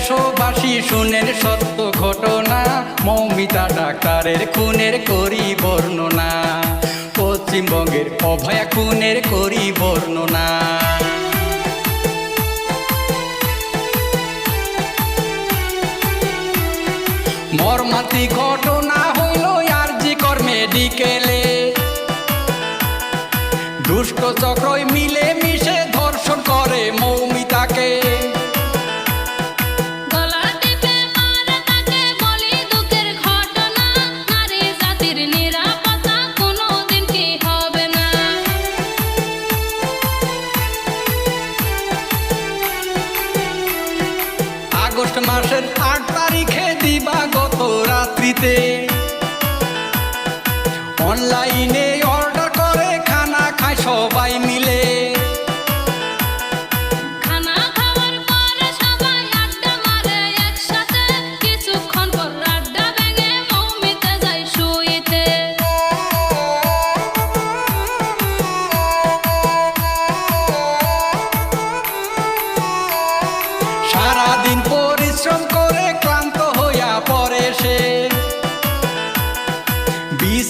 দেশবাসী শুনের সত্য ঘটনা। মৌমিতা ডাক্তারের খুনের করি বর্ণনা। পশ্চিমবঙ্গের অভয়া খুনের করি বর্ণনা। মর্মাতি ঘটনা হইল আর জি কর্মে ডিকেলে। দুষ্ট চক্রই মিলে দিতে অনলাইনে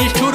নিষ্ঠুর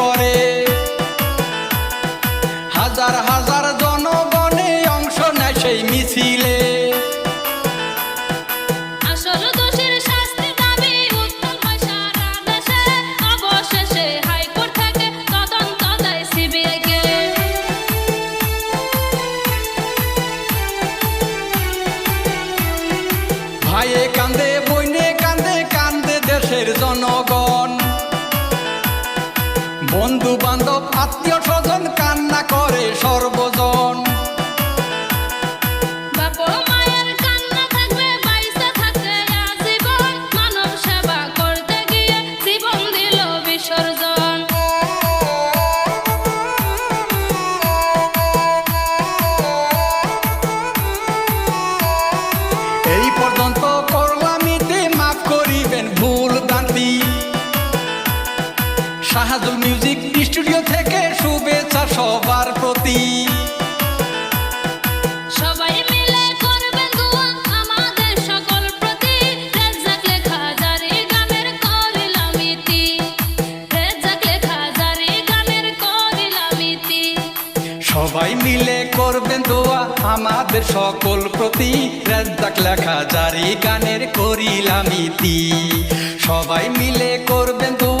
Aye, শাহাদুল মিউজিক স্টুডিও থেকে শুভেচ্ছা সবার প্রতি। সবাই মিলে করবেন দোয়া আমাদের সকল প্রতি। রাজ্জাক লেখা জারি গানের করিলামতি সবাই মিলে সবাই মিলে করবেন দোয়া